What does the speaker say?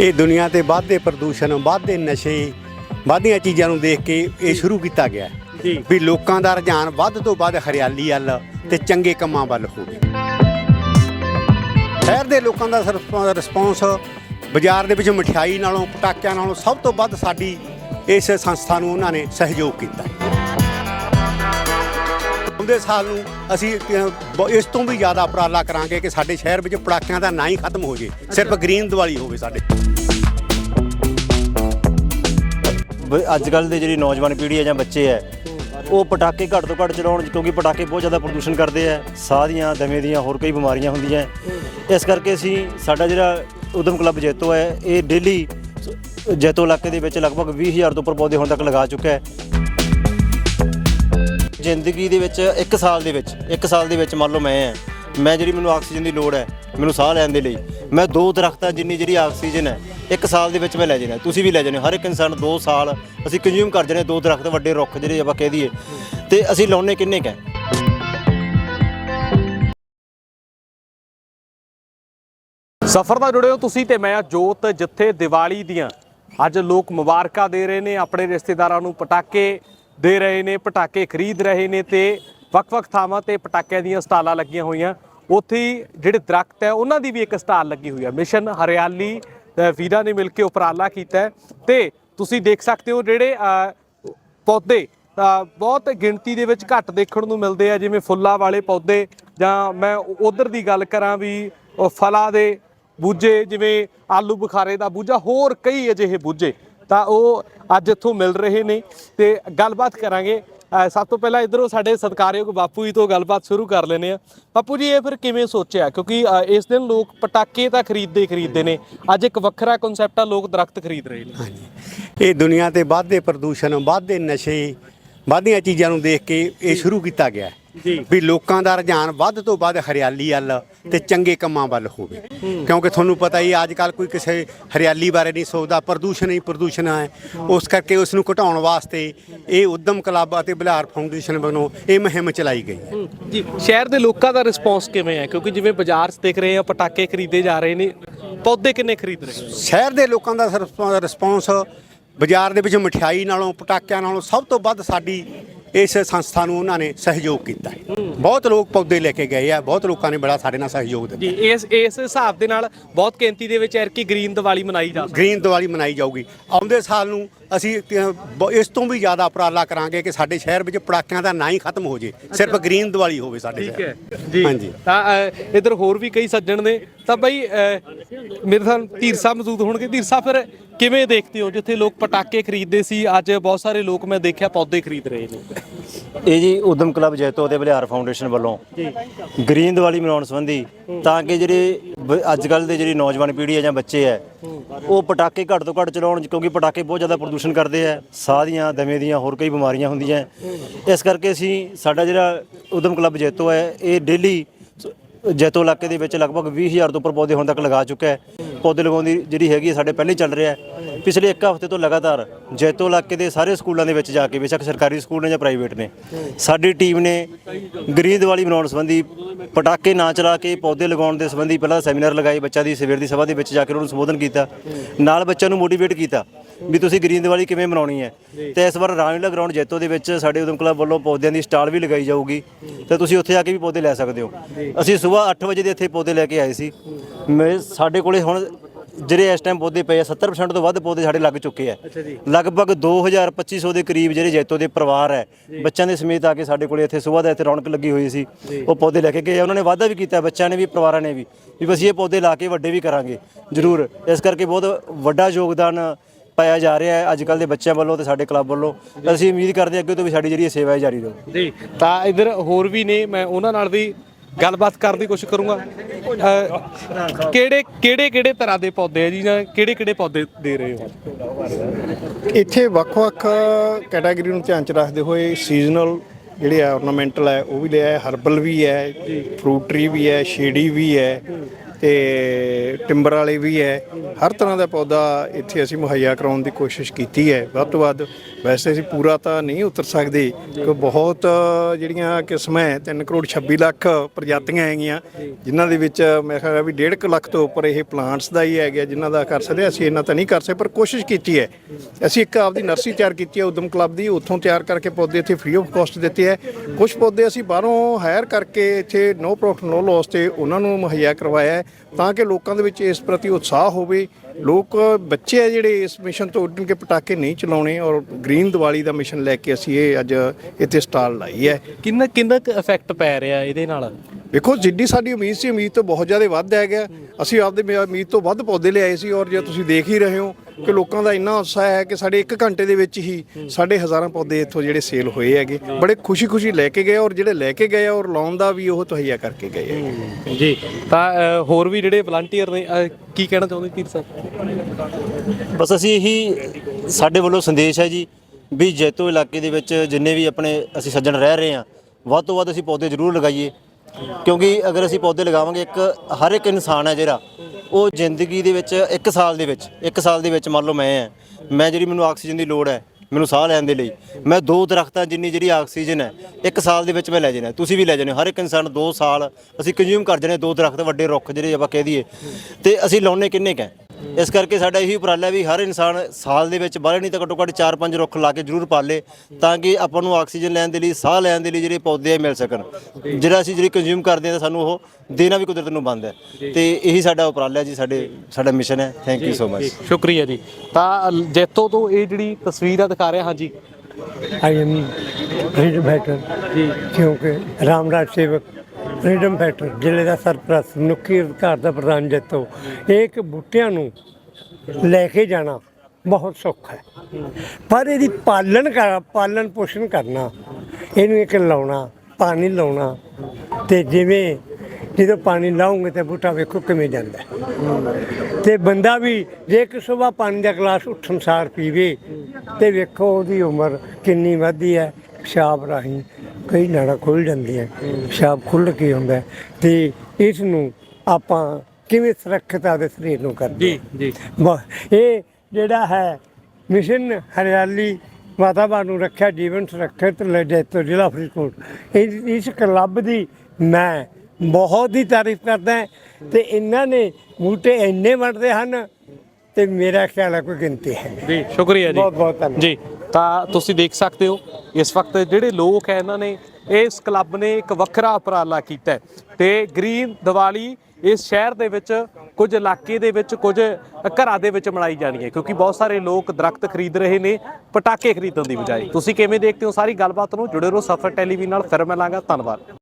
ਇਹ ਦੁਨੀਆ ਤੇ ਵੱਧਦੇ ਪ੍ਰਦੂਸ਼ਣ ਵੱਧਦੇ ਨਸ਼ੇ ਵੱਧਦੀਆਂ ਚੀਜ਼ਾਂ ਨੂੰ ਦੇਖ ਕੇ ਇਹ ਸ਼ੁਰੂ ਕੀਤਾ ਗਿਆ ਜੀ। ਵੀ ਲੋਕਾਂ ਦਾ ਰੁਝਾਨ ਵੱਧ ਤੋਂ ਵੱਧ ਹਰਿਆਲੀ ਵੱਲ ਤੇ ਚੰਗੇ ਕੰਮਾਂ ਵੱਲ ਹੋਵੇ। ਸ਼ਹਿਰ ਦੇ ਲੋਕਾਂ ਦਾ ਰਿਸਪੌਂਸ ਬਾਜ਼ਾਰ ਦੇ ਵਿੱਚ ਮਠਿਆਈ ਨਾਲੋਂ ਪਟਾਕਿਆਂ ਨਾਲੋਂ ਸਭ ਤੋਂ ਵੱਧ ਸਾਡੀ ਇਸ ਸੰਸਥਾ ਨੂੰ ਉਹਨਾਂ ਨੇ ਸਹਿਯੋਗ ਕੀਤਾ। ਆਉਂਦੇ ਸਾਲ ਨੂੰ ਅਸੀਂ ਇਸ ਤੋਂ ਵੀ ਜ਼ਿਆਦਾ ਉਪਰਾਲਾ ਕਰਾਂਗੇ ਕਿ ਸਾਡੇ ਸ਼ਹਿਰ ਵਿੱਚ ਪਟਾਕਿਆਂ ਦਾ ਨਾ ਹੀ ਖਤਮ ਹੋ ਜੇ। ਸਿਰਫ ਗ੍ਰੀਨ ਦੀਵਾਲੀ ਹੋਵੇ ਸਾਡੇ। ਅੱਜ ਕੱਲ ਦੇ ਜਿਹੜੀ ਨੌਜਵਾਨ ਪੀੜ੍ਹੀ ਹੈ ਜਾਂ ਬੱਚੇ ਹੈ ਉਹ ਪਟਾਕੇ ਘੱਟ ਤੋਂ ਘੱਟ ਚਲਾਉਣ ਕਿਉਂਕਿ ਪਟਾਕੇ ਬਹੁਤ ਜ਼ਿਆਦਾ ਪ੍ਰਦੂਸ਼ਣ ਕਰਦੇ ਆ ਸਾਹ ਦੀਆਂ ਦਮੇ ਦੀਆਂ ਹੋਰ ਕਈ ਬਿਮਾਰੀਆਂ ਹੁੰਦੀਆਂ ਹੈ। ਇਸ ਕਰਕੇ ਅਸੀਂ ਸਾਡਾ ਜਿਹੜਾ ਉਦਮ ਕਲੱਬ ਜੈਤੋ ਹੈ ਇਹ ਡੇਲੀ ਜੈਤੋ ਇਲਾਕੇ ਦੇ ਵਿੱਚ ਲਗਭਗ 20000 ਤੋਂ ਉੱਪਰ ਪੌਦੇ ਹੁਣ ਤੱਕ ਲਗਾ ਚੁੱਕਾ ਹੈ। ਜ਼ਿੰਦਗੀ ਦੇ ਵਿੱਚ, ਇੱਕ ਸਾਲ ਦੇ ਵਿੱਚ, ਇੱਕ ਸਾਲ ਦੇ ਵਿੱਚ ਮੰਨ ਲਓ ਮੈਂ ਹੈ, ਮੈਂ ਜਿਹੜੀ ਮੈਨੂੰ ਆਕਸੀਜਨ ਦੀ ਲੋੜ ਹੈ, ਮੈਨੂੰ ਸਾਹ ਲੈਣ ਦੇ ਲਈ, ਮੈਂ ਦੋ ਦਰਖਤਾਂ ਜਿੰਨੀ ਜਿਹੜੀ ਆਕਸੀਜਨ ਹੈ, ਇੱਕ ਸਾਲ ਦੇ ਵਿੱਚ ਮੈਂ ਲੈ ਜਾਣਾ, ਤੁਸੀਂ ਵੀ ਲੈ ਜਾਣੇ ਹਰ ਇੱਕ ਇਨਸਾਨ ਦੋ ਸਾਲ, ਅਸੀਂ ਕੰਜ਼ਿਊਮ ਕਰ ਜਾਣੇ ਦੋ ਦਰਖਤ ਵੱਡੇ ਰੁੱਖ ਜਿਹੜੇ ਆਪਾਂ ਕਹਿ ਦਈਏ, ਤੇ ਅਸੀਂ ਲਾਉਣੇ ਕਿੰਨੇ ਕੈ ਸਫਰ ਨਾਲ ਜੁੜੇ ਹੋ ਤੁਸੀਂ ਤੇ ਮੈਂ ਜੋਤ, ਜਿੱਥੇ ਦੀਵਾਲੀ ਦੀਆਂ ਅੱਜ ਲੋਕ ਮੁਬਾਰਕਾਂ ਦੇ ਰਹੇ ਨੇ ਆਪਣੇ ਰਿਸ਼ਤੇਦਾਰਾਂ ਨੂੰ ਪਟਾਕੇ ਦੇ ਰਹੇ ਨੇ, ਪਟਾਕੇ ਖਰੀਦ ਰਹੇ ਨੇ ਤੇ ਵੱਖ-ਵੱਖ ਥਾਵਾਂ ਤੇ ਪਟਾਕਿਆਂ ਦੀਆਂ ਸਟਾਲਾਂ ਲੱਗੀਆਂ ਹੋਈਆਂ। ਉੱਥੇ ਹੀ ਜਿਹੜੇ ਦਰਖਤ ਹੈ, ਉਹਨਾਂ ਦੀ ਵੀ ਇੱਕ ਸਟਾਲ ਲੱਗੀ ਹੋਈ ਹੈ। ਮਿਸ਼ਨ ਹਰਿਆਲੀ ਵੀਰਾਂ ਨੇ ਮਿਲ ਕੇ ਉਪਰਾਲਾ ਕੀਤਾ ਹੈ ਤੇ ਤੁਸੀਂ ਦੇਖ ਸਕਦੇ ਹੋ ਜਿਹੜੇ ਪੌਦੇ ਬਹੁਤ ਗਿਣਤੀ ਦੇ ਵਿੱਚ ਘੱਟ ਦੇਖਣ ਨੂੰ ਮਿਲਦੇ ਆ, ਜਿਵੇਂ ਫੁੱਲਾਂ ਵਾਲੇ ਪੌਦੇ ਜਾਂ ਮੈਂ ਉਧਰ ਦੀ ਗੱਲ ਕਰਾਂ ਵੀ ਉਹ ਫਲਾਂ ਦੇ ਬੂਝੇ ਜਿਵੇਂ ਆਲੂ ਬੁਖਾਰੇ ਦਾ ਬੂਝਾ, ਹੋਰ ਕਈ ਅਜਿਹੇ ਬੂਝੇ। ਤਾਂ ਉਹ ਅੱਜ ਇੱਥੋਂ ਮਿਲ ਰਹੇ ਨੇ ਤੇ ਗੱਲਬਾਤ ਕਰਾਂਗੇ। ਸਭ ਤੋਂ ਪਹਿਲਾਂ ਇਧਰੋਂ ਸਾਡੇ ਸਤਿਕਾਰਯੋਗ ਬਾਪੂ ਜੀ ਤੋਂ ਗੱਲਬਾਤ ਸ਼ੁਰੂ ਕਰ ਲੈਨੇ ਆ ਬਾਪੂ ਜੀ, ਇਹ ਫਿਰ ਕਿਵੇਂ ਸੋਚਿਆ? ਕਿਉਂਕਿ ਇਸ ਦਿਨ ਲੋਕ ਪਟਾਕੇ ਤਾਂ ਖਰੀਦਦੇ ਹੀ ਖਰੀਦਦੇ ਨੇ। ਅੱਜ ਇੱਕ ਵੱਖਰਾ ਕਨਸੈਪਟ ਆ, ਲੋਕ ਦਰਖਤ ਖਰੀਦ ਰਹੇ ਨੇ। ਹਾਂਜੀ। ਇਹ ਦੁਨੀਆ ਤੇ ਵੱਧਦੇ ਪ੍ਰਦੂਸ਼ਣ ਵੱਧਦੇ ਨਸ਼ੇ ਵੱਧਦੀਆਂ ਚੀਜ਼ਾਂ ਨੂੰ ਦੇਖ ਕੇ ਇਹ ਸ਼ੁਰੂ ਕੀਤਾ ਗਿਆ ਹੈ। ਵੀ ਲੋਕਾਂ ਦਾ ਰੁਝਾਨ ਵੱਧ ਤੋਂ ਵੱਧ ਹਰਿਆਲੀ ਵੱਲ ਤੇ ਚੰਗੇ ਕੰਮਾਂ ਵੱਲ ਹੋਵੇ। ਕਿਉਂਕਿ ਤੁਹਾਨੂੰ ਪਤਾ ਹੀ ਅੱਜ ਕੱਲ ਕੋਈ ਕਿਸੇ ਹਰਿਆਲੀ ਬਾਰੇ ਨਹੀਂ ਸੋਚਦਾ ਪ੍ਰਦੂਸ਼ਣ ਹੀ ਪ੍ਰਦੂਸ਼ਣ ਹੈ। ਉਸ ਕਰਕੇ ਉਸ ਨੂੰ ਘਟਾਉਣ ਵਾਸਤੇ ਇਹ ਉਦਮ ਕਲੱਬ ਅਤੇ ਬਿਲਾਰ ਫਾਊਂਡੇਸ਼ਨ ਵੱਲੋਂ ਇਹ ਮੁਹਿੰਮ ਚਲਾਈ ਗਈ ਹੈ। ਜੀ ਸ਼ਹਿਰ ਦੇ ਲੋਕਾਂ ਦਾ ਰਿਸਪੌਂਸ ਕਿਵੇਂ ਹੈ? ਕਿਉਂਕਿ ਜਿਵੇਂ ਬਾਜ਼ਾਰ 'ਚ ਦੇਖ ਰਹੇ ਆ ਪਟਾਕੇ ਖਰੀਦੇ ਜਾ ਰਹੇ ਨੇ ਪੌਦੇ ਕਿੰਨੇ ਖਰੀਦ ਰਹੇ ਸ਼ਹਿਰ ਦੇ ਲੋਕਾਂ ਦਾ ਰਿਸਪੌਂਸ ਬਾਜ਼ਾਰ ਦੇ ਵਿੱਚ ਮਠਿਆਈ ਨਾਲੋਂ ਪਟਾਕਿਆਂ ਨਾਲੋਂ ਸਭ ਤੋਂ ਵੱਧ ਸਾਡੀ ਇਸ ਸੰਸਥਾ ਨੂੰ ਉਹਨਾਂ ਨੇ ਸਹਿਯੋਗ ਕੀਤਾ ਬਹੁਤ ਲੋਕ ਪੌਦੇ ਲੈ ਕੇ ਗਏ ਆ ਬਹੁਤ ਲੋਕਾਂ ਨੇ ਬੜਾ ਸਾਡੇ ਨਾਲ ਸਹਿਯੋਗ ਦਿੱਤਾ। ਜੀ ਇਸ ਇਸ ਹਿਸਾਬ ਦੇ ਨਾਲ ਬਹੁਤ ਗਿਣਤੀ ਦੇ ਵਿੱਚ ਐਰਕੀ ਗ੍ਰੀਨ ਦੀਵਾਲੀ ਮਨਾਈ ਜਾ ਗ੍ਰੀਨ ਦੀਵਾਲੀ ਮਨਾਈ ਜਾਊਗੀ। ਆਉਂਦੇ ਸਾਲ ਨੂੰ ਅਸੀਂ ਇਸ ਤੋਂ ਵੀ ਜ਼ਿਆਦਾ ਉਪਰਾਲਾ ਕਰਾਂਗੇ ਕਿ ਸਾਡੇ ਸ਼ਹਿਰ ਵਿੱਚ ਪਟਾਕਿਆਂ ਦਾ ਨਾ ਹੀ ਖਤਮ ਹੋ ਜੇ। ਸਿਰਫ ਗ੍ਰੀਨ ਦੀਵਾਲੀ ਹੋਵੇ ਸਾਡੇ ਠੀਕ ਹੈ। ਜੀ। ਹਾਂਜੀ। ਤਾਂ ਇੱਧਰ ਹੋਰ ਵੀ ਕਈ ਸੱਜਣ ਨੇ। ਤਾਂ ਬਈ ਮੇਰੇ ਨਾਲ ਧੀਰ ਸਾਹਿਬ ਮੌਜੂਦ ਹੋਣਗੇ। ਧੀਰ ਸਾਹਿਬ ਫਿਰ ਕਿਵੇਂ ਦੇਖਦੇ ਹੋ? ਜਿੱਥੇ ਲੋਕ ਪਟਾਕੇ ਖਰੀਦਦੇ ਸੀ ਅੱਜ ਬਹੁਤ ਸਾਰੇ ਲੋਕ ਮੈਂ ਦੇਖਿਆ ਪੌਦੇ ਖਰੀਦ ਰਹੇ ਨੇ। ਇਹ ਜੀ ਉਦਮ ਕਲੱਬ ਜੈਤੋ ਅਤੇ ਬਲਿਹਾਰ ਫਾਊਂਡੇਸ਼ਨ ਵੱਲੋਂ ਗ੍ਰੀਨ ਦੀਵਾਲੀ ਮਨਾਉਣ ਸੰਬੰਧੀ ਤਾਂ ਕਿ ਜਿਹੜੇ ਬ- ਅੱਜ ਕੱਲ ਦੇ ਜਿਹੜੀ ਨੌਜਵਾਨ ਪੀੜ੍ਹੀ ਹੈ ਜਾਂ ਬੱਚੇ ਹੈ ਉਹ ਪਟਾਕੇ ਘੱਟ ਤੋਂ ਘੱਟ ਚਲਾਉਣ ਕਿਉਂਕਿ ਪਟਾਕੇ ਬਹੁਤ ਜ਼ਿਆਦਾ ਪ੍ਰਦੂਸ਼ਣ ਕਰਦੇ ਆ ਸਾਹ ਦੀਆਂ ਦਮੇ ਦੀਆਂ ਹੋਰ ਕਈ ਬਿਮਾਰੀਆਂ ਹੁੰਦੀਆਂ ਹੈ। ਇਸ ਕਰਕੇ ਅਸੀਂ ਸਾਡਾ ਜਿਹੜਾ ਉਦਮ ਕਲੱਬ ਜੈਤੋ ਹੈ ਇਹ ਡੇਲੀ ਜੈਤੋ ਇਲਾਕੇ ਦੇ ਵਿੱਚ ਲਗਭਗ 20000 ਤੋਂ ਉੱਪਰ ਪੌਦੇ ਹੁਣ ਤੱਕ ਲਗਾ ਚੁੱਕਾ ਹੈ। ਪੌਦੇ ਲਗਾਉਣ ਦੀ ਜਿਹੜੀ ਹੈਗੀ ਹੈ ਸਾਡੇ ਪਹਿਲੇ ਹੀ ਚੱਲ ਰਿਹਾ ਹੈ। ਪਿਛਲੇ ਇੱਕ ਹਫ਼ਤੇ ਤੋਂ ਲਗਾਤਾਰ ਜੈਤੋ ਇਲਾਕੇ ਦੇ ਸਾਰੇ ਸਕੂਲਾਂ ਦੇ ਵਿੱਚ ਜਾ ਕੇ, ਬੇਸ਼ੱਕ ਸਰਕਾਰੀ ਸਕੂਲ ਨੇ ਜਾਂ ਪ੍ਰਾਈਵੇਟ ਨੇ, ਸਾਡੀ ਟੀਮ ਨੇ ਗ੍ਰੀਨ ਦੀਵਾਲੀ ਮਨਾਉਣ ਸੰਬੰਧੀ ਪਟਾਕੇ ਨਾ ਚਲਾ ਕੇ ਪੌਦੇ ਲਗਾਉਣ ਦੇ ਸੰਬੰਧੀ ਪਹਿਲਾਂ ਸੈਮੀਨਾਰ ਲਗਾਏ, ਬੱਚਿਆਂ ਦੀ ਸਵੇਰ ਦੀ ਸਭਾ ਦੇ ਵਿੱਚ ਜਾ ਕੇ ਉਹਨਾਂ ਨੂੰ ਸੰਬੋਧਨ ਕੀਤਾ, ਨਾਲ ਬੱਚਿਆਂ ਨੂੰ ਮੋਟੀਵੇਟ ਕੀਤਾ ਵੀ ਤੁਸੀਂ ਗ੍ਰੀਨ ਦੀਵਾਲੀ ਕਿਵੇਂ ਮਨਾਉਣੀ ਹੈ। ਤੇ ਇਸ ਵਾਰ ਰਾਮਲੀਲਾ ਗਰਾਊਂਡ ਜੈਤੋ ਦੇ ਵਿੱਚ ਸਾਡੇ ਉਦਮ ਕਲੱਬ ਵੱਲੋਂ ਪੌਦਿਆਂ ਦੀ ਸਟਾਲ ਵੀ ਲਗਾਈ ਜਾਊਗੀ, ਤੇ ਤੁਸੀਂ ਉੱਥੇ ਆ ਕੇ ਵੀ ਪੌਦੇ ਲੈ ਸਕਦੇ ਹੋ। ਅਸੀਂ ਸਵੇਰ 8 ਵਜੇ ਦੇ ਇੱਥੇ ਪੌਦੇ ਲੈ ਕੇ ਆਏ ਸੀ। ਮੈਂ, ਸਾਡੇ ਕੋਲੇ ਹੁਣ ਜਿਹੜੇ ਇਸ ਟਾਈਮ ਪੌਦੇ ਪਏ ਆ 70% ਤੋਂ ਵੱਧ ਪੌਦੇ ਸਾਡੇ ਲੱਗ ਚੁੱਕੇ ਆ। ਲਗਭਗ 2000 2500 ਦੇ ਕਰੀਬ ਜਿਹੜੇ ਜੈਤੋ ਦੇ ਪਰਿਵਾਰ ਹੈ ਬੱਚਿਆਂ ਦੇ ਸਮੇਤ ਆ ਕੇ ਸਾਡੇ ਕੋਲੇ ਇੱਥੇ ਸਵੇਰ ਦਾ ਇੱਥੇ ਰੌਣਕ ਲੱਗੀ ਹੋਈ ਸੀ ਉਹ ਪੌਦੇ ਲੈ ਕੇ ਗਏ। ਉਹਨਾਂ ਨੇ ਵਾਅਦਾ ਵੀ ਕੀਤਾ ਬੱਚਿਆਂ ਨੇ ਵੀ ਪਰਿਵਾਰਾਂ ਨੇ ਵੀ ਵੀ ਅਸੀਂ ਇਹ ਪੌਦੇ ਲਾ ਕੇ ਵੱਡੇ ਵੀ ਕਰਾਂਗੇ। ਜ਼ਰੂਰ। ਇਸ ਕਰਕੇ ਬਹੁਤ ਵੱਡਾ ਯੋਗਦਾਨ ਪਾਇਆ ਜਾ ਰਿਹਾ ਹੈ ਅੱਜ ਕੱਲ ਦੇ ਬੱਚਿਆਂ ਵੱਲੋਂ ਤੇ ਸਾਡੇ ਕਲੱਬ ਵੱਲੋਂ। ਅਸੀਂ ਉਮੀਦ ਕਰਦੇ ਹਾਂ ਅੱਗੇ ਤੋਂ ਵੀ ਸਾਡੀ ਜਿਹੜੀ ਸੇਵਾ ਹੈ ਜਾਰੀ ਰਹੇ। ਜੀ। ਤਾਂ ਇੱਧਰ ਹੋਰ ਵੀ ਨੇ ਮੈਂ ਉਹਨਾਂ ਨਾਲ ਵੀ ਗੱਲਬਾਤ ਕਰਨ ਦੀ ਕੋਸ਼ਿਸ਼ ਕਰੂੰਗਾ। ਅ, ਕਿਹੜੇ ਕਿਹੜੇ ਕਿਹੜੇ ਤਰ੍ਹਾਂ ਦੇ ਪੌਦੇ ਆ ਜੀ ਜਾਂ ਕਿਹੜੇ ਕਿਹੜੇ ਪੌਦੇ ਦੇ ਰਹੇ ਹੋ? ਇੱਥੇ ਵੱਖ-ਵੱਖ ਕੈਟਾਗਰੀ ਨੂੰ ਧਿਆਨ ਚ ਰੱਖਦੇ ਹੋਏ ਸੀਜ਼ਨਲ ਜਿਹੜੇ ਆ ornamental ਹੈ ਉਹ ਵੀ ਲਿਆ ਹੈ ਹਰਬਲ ਵੀ ਹੈ ਫਰੂਟ ਟਰੀ ਵੀ ਹੈ ਸ਼ੇਡੀ ਵੀ ਹੈ। ਤੇ ਟਿੰਬਰ ਵਾਲੇ ਵੀ ਹੈ। ਹਰ ਤਰ੍ਹਾਂ ਦਾ ਪੌਦਾ ਇੱਥੇ ਅਸੀਂ ਮੁਹੱਈਆ ਕਰਾਉਣ ਦੀ ਕੋਸ਼ਿਸ਼ ਕੀਤੀ ਹੈ। ਵੱਧ ਤੋਂ ਵੱਧ ਵੈਸੇ ਅਸੀਂ ਪੂਰਾ ਤਾਂ ਨਹੀਂ ਉਤਰ ਸਕਦੇ ਕਿਉਂਕਿ ਬਹੁਤ ਜਿਹੜੀਆਂ ਕਿਸਮਾਂ ਹੈ 3 ਕਰੋੜ 26 ਲੱਖ ਪ੍ਰਜਾਤੀਆਂ ਹੈਗੀਆਂ, ਜਿਨ੍ਹਾਂ ਦੇ ਵਿੱਚ ਮੈਂ ਖਿਆਲ ਹੈ ਵੀ 1.5 ਲੱਖ ਤੋਂ ਉੱਪਰ ਇਹ ਪਲਾਂਟਸ ਦਾ ਹੀ ਹੈਗਾ, ਜਿਨ੍ਹਾਂ ਦਾ ਕਰ ਸਕਦੇ ਅਸੀਂ ਇਹਨਾਂ ਤਾਂ ਨਹੀਂ ਕਰ ਸਕਦੇ, ਪਰ ਕੋਸ਼ਿਸ਼ ਕੀਤੀ ਹੈ। ਅਸੀਂ ਇੱਕ ਆਪਦੀ ਨਰਸਰੀ ਤਿਆਰ ਕੀਤੀ ਹੈ, ਉਦਮ ਕਲੱਬ ਦੀ, ਉੱਥੋਂ ਤਿਆਰ ਕਰਕੇ ਪੌਦੇ ਇੱਥੇ ਫ੍ਰੀ ਆਫ ਕਾਸਟ ਦਿੱਤੇ ਹੈ। ਕੁਝ ਪੌਦੇ ਅਸੀਂ ਬਾਹਰੋਂ ਹਾਇਰ ਕਰਕੇ ਇੱਥੇ ਨੋ ਪ੍ਰੋਫਿਟ ਨੋ ਲਾਸ ਤੇ ਉਹਨਾਂ ਨੂੰ ਮੁਹੱਈਆ ਕਰਵਾਇਆ ਹੈ। ਤਾਂ ਕਿ ਲੋਕਾਂ ਦੇ ਵਿੱਚ ਇਸ ਪ੍ਰਤੀ ਉਤਸ਼ਾਹ ਹੋਵੇ। ਲੋਕ ਬੱਚੇ ਆ ਜਿਹੜੇ ਇਸ ਮਿਸ਼ਨ ਤੋਂ ਉੱਡਣ ਕੇ ਪਟਾਕੇ ਨਹੀਂ ਚਲਾਉਣੇ ਔਰ ਗ੍ਰੀਨ ਦੀਵਾਲੀ ਦਾ ਮਿਸ਼ਨ ਲੈ ਕੇ ਅਸੀਂ ਇਹ ਅੱਜ ਇੱਥੇ ਸਟਾਲ ਲਾਈ ਹੈ। ਕਿੰਨਾ ਕਿੰਨਾ ਇਫੈਕਟ ਪੈ ਰਿਹਾ ਇਹਦੇ ਨਾਲ? ਵੇਖੋ ਜਿੱਡੀ ਸਾਡੀ ਉਮੀਦ ਸੀ ਉਮੀਦ ਤੋਂ ਬਹੁਤ ਜ਼ਿਆਦਾ ਵੱਧ ਹੈਗਾ। ਅਸੀਂ ਆਪਦੇ ਉਮੀਦ ਤੋਂ ਵੱਧ ਪੌਦੇ ਲਿਆਏ ਸੀ ਔਰ ਜੇ ਤੁਸੀਂ ਦੇਖ ਹੀ ਰਹੇ ਹੋ ਕਿ ਲੋਕਾਂ ਦਾ ਇੰਨਾ ਉਤਸ਼ਾਹ ਹੈ ਕਿ ਸਾਡੇ 1 ਘੰਟੇ ਦੇ ਵਿੱਚ ਹੀ ਸਾਡੇ ਹਜ਼ਾਰਾਂ ਪੌਦੇ ਇੱਥੋਂ ਜਿਹੜੇ ਸੇਲ ਹੋਏ ਹੈਗੇ। ਬੜੇ ਖੁਸ਼ੀ-ਖੁਸ਼ੀ ਲੈ ਕੇ ਗਏ ਔਰ ਜਿਹੜੇ ਲੈ ਕੇ ਗਏ ਔਰ ਲਾਉਣ ਦਾ ਵੀ ਉਹ ਤਹਈਆ ਕਰਕੇ ਗਏ ਹੈ ਜੀ। ਤਾਂ ਹੋਰ ਵੀ ਜਿਹੜੇ ਵਲੰਟੀਅਰ ਨੇ ਕੀ ਕਹਿਣਾ ਚਾਹੁੰਦੇ ਧੀਰ ਸਾਹਿਬ ਬਸ ਅਸੀਂ ਇਹੀ ਸਾਡੇ ਵੱਲੋਂ ਸੰਦੇਸ਼ ਹੈ ਜੀ ਵੀ ਜੈਤੋ ਇਲਾਕੇ ਦੇ ਵਿੱਚ ਜਿੰਨੇ ਵੀ ਆਪਣੇ ਅਸੀਂ ਸੱਜਣ ਰਹਿ ਰਹੇ ਹਾਂ ਵੱਧ ਤੋਂ ਵੱਧ ਅਸੀਂ ਪੌਦੇ ਜ਼ਰੂਰ ਲਗਾਈਏ। ਕਿਉਂਕਿ ਅਗਰ ਅਸੀਂ ਪੌਦੇ ਲਗਾਵਾਂਗੇ, ਇੱਕ ਹਰ ਇੱਕ ਇਨਸਾਨ ਹੈ ਜਿਹੜਾ, ਉਹ ਜ਼ਿੰਦਗੀ ਦੇ ਵਿੱਚ ਇੱਕ ਸਾਲ ਦੇ ਵਿੱਚ, ਇੱਕ ਸਾਲ ਦੇ ਵਿੱਚ ਮੰਨ ਲਓ ਮੈਂ ਹੈ, ਮੈਂ ਜਿਹੜੀ ਮੈਨੂੰ ਆਕਸੀਜਨ ਦੀ ਲੋੜ ਹੈ, ਮੈਨੂੰ ਸਾਹ ਲੈਣ ਦੇ ਲਈ, ਮੈਂ ਦੋ ਦਰਖਤਾਂ ਜਿੰਨੀ ਜਿਹੜੀ ਆਕਸੀਜਨ ਹੈ, ਇੱਕ ਸਾਲ ਦੇ ਵਿੱਚ ਮੈਂ ਲੈ ਜਾਣਾ, ਤੁਸੀਂ ਵੀ ਲੈ ਜਾਣਾ ਹਰ ਇੱਕ ਇਨਸਾਨ ਦੋ ਸਾਲ ਅਸੀਂ ਕੰਜ਼ਿਊਮ ਕਰ ਜਾਣੇ ਦੋ ਦਰਖਤ ਵੱਡੇ ਰੁੱਖ ਜਿਹੜੇ ਆਪਾਂ ਕਹਿ ਦਈਏ। ਤੇ ਅਸੀਂ ਲਾਉਣੇ ਕਿੰਨੇ ਕੈ ਇਸ ਕਰਕੇ ਸਾਡਾ ਇਹੀ ਉਪਰਾਲਾ ਵੀ ਹਰ ਇਨਸਾਨ ਸਾਲ ਦੇ ਵਿੱਚ ਬਾਹਰ ਨਹੀਂ ਤਾਂ ਘੱਟੋ ਘੱਟ 4-5 ਰੁੱਖ ਲਾ ਕੇ ਜ਼ਰੂਰ ਪਾਲੇ ਤਾਂ ਕਿ ਆਪਾਂ ਨੂੰ ਆਕਸੀਜਨ ਲੈਣ ਦੇ ਲਈ ਸਾਹ ਲੈਣ ਦੇ ਲਈ ਜਿਹੜੇ ਪੌਦੇ ਆ ਮਿਲ ਸਕਣ ਜਿਹੜਾ ਅਸੀਂ ਜਿਹੜੀ ਕੰਜ਼ਿਊਮ ਕਰਦੇ ਹਾਂ ਤਾਂ ਸਾਨੂੰ ਉਹ ਦੇਣਾ ਵੀ ਕੁਦਰਤ ਨੂੰ ਬੰਦ ਹੈ ਤੇ ਇਹੀ ਸਾਡਾ ਉਪਰਾਲਾ ਜੀ ਸਾਡੇ ਸਾਡਾ ਮਿਸ਼ਨ ਹੈ ਥੈਂਕ ਯੂ ਸੋ ਮਚ ਸ਼ੁਕਰੀਆ ਜੀ ਤਾਂ ਜੈਤੋ ਤੋਂ ਇਹ ਜਿਹੜੀ ਤਸਵੀਰ ਆ ਦਿਖਾ ਰਿਹਾ ਹਾਂਜੀ आई एम फ्रीडम फाइटर क्योंकि रामराज सेवक ਫਰੀडम ਫਾਈਟਰ ਜ਼ਿਲ੍ਹੇ ਦਾ ਸਰਪ੍ਰਸਤ, ਮਨੁੱਖੀ ਅਧਿਕਾਰ ਦਾ ਪ੍ਰਧਾਨ ਜੱਤੋ ਇੱਕ ਬੂਟਿਆਂ ਨੂੰ ਲੈ ਕੇ ਜਾਣਾ ਬਹੁਤ ਸੌਖਾ ਹੈ ਪਰ ਇਹਦੀ ਪਾਲਣ ਕਰ, ਪਾਲਣ ਪੋਸ਼ਣ ਕਰਨਾ, ਇਹਨੂੰ ਇੱਕ ਲਾਉਣਾ, ਪਾਣੀ ਲਾਉਣਾ, ਤੇ ਜਿਵੇਂ ਜਦੋਂ ਪਾਣੀ ਲਾਉਂਗੇ ਤੇ ਬੂਟਾ ਵੇਖੋ ਕਿਵੇਂ ਜਾਂਦਾ ਹੈ। ਤੇ ਬੰਦਾ ਵੀ ਜੇ ਇੱਕ ਸਵੇਰ ਪਾਣੀ ਦਾ ਗਲਾਸ ਉੱਠਣ ਸਾਰ ਪੀਵੇ, ਤੇ ਵੇਖੋ ਉਹਦੀ ਉਮਰ ਕਿੰਨੀ ਵੱਧਦੀ ਹੈ, ਪਿਸ਼ਾਬ ਰਾਹੀਂ ਕਈ ਨਾੜਾਂ ਖੁੱਲ ਜਾਂਦੀਆਂ ਪਿਸ਼ਾਬ ਖੁੱਲ ਕੇ ਹੁੰਦਾ ਹੈ ਤੇ ਇਸ ਨੂੰ ਆਪਾਂ ਕਿਵੇਂ ਸੁਰੱਖਿਅਤ ਆਪਦੇ ਸਰੀਰ ਨੂੰ ਕਰਦੇ ਜੀ ਜੀ। ਇਹ ਜਿਹੜਾ ਹੈ ਮਿਸ਼ਨ ਹਰਿਆਲੀ ਵਾਤਾਵਰਨ ਨੂੰ ਰੱਖਿਆ ਜੀਵਨ ਸੁਰੱਖਿਅਤ ਲੈ ਜੈਤੋ ਜ਼ਿਲ੍ਹਾ ਫਰੀਦਕੋਟ। ਇਸ ਕਲੱਬ ਦੀ ਮੈਂ ਬਹੁਤ ਹੀ ਤਾਰੀਫ ਕਰਦਾ ਤੇ ਇਹਨਾਂ ਨੇ ਬੂਟੇ ਇੰਨੇ ਵੰਡਦੇ ਹਨ ਤੇ ਮੇਰਾ ਖਿਆਲ ਹੈ ਕੋਈ ਗਿਣਤੀ ਹੈ। ਜੀ ਸ਼ੁਕਰੀਆ ਜੀ। ਬਹੁਤ ਬਹੁਤ ਧੰਨਵਾਦ। ਜੀ ਤਾਂ ਤੁਸੀਂ ਦੇਖ ਸਕਦੇ ਹੋ, ਇਸ ਵਕਤ ਜਿਹੜੇ ਲੋਕ ਹੈ, ਇਹਨਾਂ ਨੇ ਇਸ ਕਲੱਬ ਨੇ ਇੱਕ ਵੱਖਰਾ ਉਪਰਾਲਾ ਕੀਤਾ ਹੈ ਤੇ ਗ੍ਰੀਨ ਦੀਵਾਲੀ ਇਸ ਸ਼ਹਿਰ ਦੇ ਵਿੱਚ, ਕੁਝ ਇਲਾਕੇ ਦੇ ਵਿੱਚ, ਕੁਝ ਘਰਾਂ ਦੇ ਵਿੱਚ ਮਨਾਈ ਜਾਣੀ ਹੈ, ਕਿਉਂਕਿ ਬਹੁਤ ਸਾਰੇ ਲੋਕ ਦਰਖਤ ਖਰੀਦ ਰਹੇ ਨੇ, ਪਟਾਕੇ ਖਰੀਦਣ ਦੀ ਬਜਾਏ। ਤੁਸੀਂ ਕਿਵੇਂ ਦੇਖਦੇ ਹੋ ਸਾਰੀ ਗੱਲਬਾਤ ਨੂੰ? ਜੁੜੇ ਰਹੋ ਸਫਰ ਟੈਲੀਵਿਜ਼ਨ ਨਾਲ, ਫਿਰ ਮਿਲਾਂਗਾ, ਧੰਨਵਾਦ।